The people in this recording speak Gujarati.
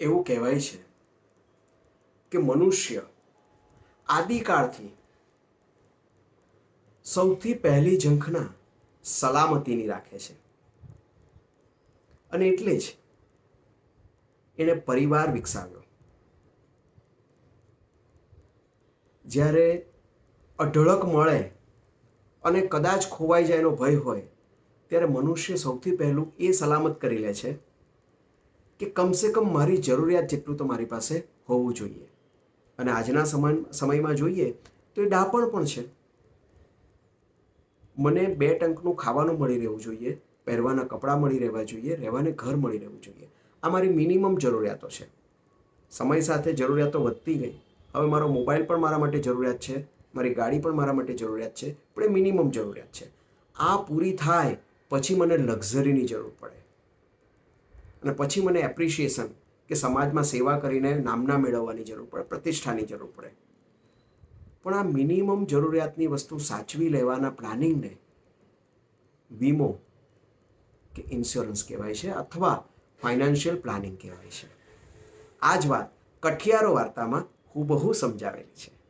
એવું કહેવાય છે કે મનુષ્ય આદિકાળથી સૌથી પહેલી ઝંખના સલામતીની રાખે છે. અને એટલે જ એણે પરિવાર વિકસાવ્યો. જ્યારે અઢળક મળે અને કદાચ ખોવાઈ જાય એનો ભય હોય, ત્યારે મનુષ્ય સૌથી પહેલું એ સલામત કરી લે છે કે કમસે કમ મારી જરૂરિયાત જેટલું તો મારી પાસે હોવું જોઈએ. અને આજના સમય સમયમાં જોઈએ તો એ ડાપણ પણ છે. મને બે ટંકનું ખાવાનું મળી રહેવું જોઈએ, પહેરવાના કપડાં મળી રહેવા જોઈએ, રહેવાને ઘર મળી રહેવું જોઈએ. આ મારી મિનિમમ જરૂરિયાતો છે. સમય સાથે જરૂરિયાતો વધતી ગઈ. હવે મારો મોબાઈલ પણ મારા માટે જરૂરિયાત છે, મારી ગાડી પણ મારા માટે જરૂરિયાત છે, પણ એ મિનિમમ જરૂરિયાત છે. આ પૂરી થાય પછી મને લક્ઝરીની જરૂર પડે. અને પછી મને એપ્રિશિએશન કે સમાજમાં સેવા કરીને નામના મેળવવાની જરૂર પડે, પ્રતિષ્ઠાની જરૂર પડે. પણ આ મિનિમમ જરૂરિયાતની વસ્તુ સાચવી લેવાના પ્લાનિંગને વીમો કે ઇન્સ્યોરન્સ કહેવાય છે અથવા ફાઇનાન્શિયલ પ્લાનિંગ કહેવાય છે. આ જ વાત કઠિયારો વાર્તામાં હુબહુ સમજાવેલી છે.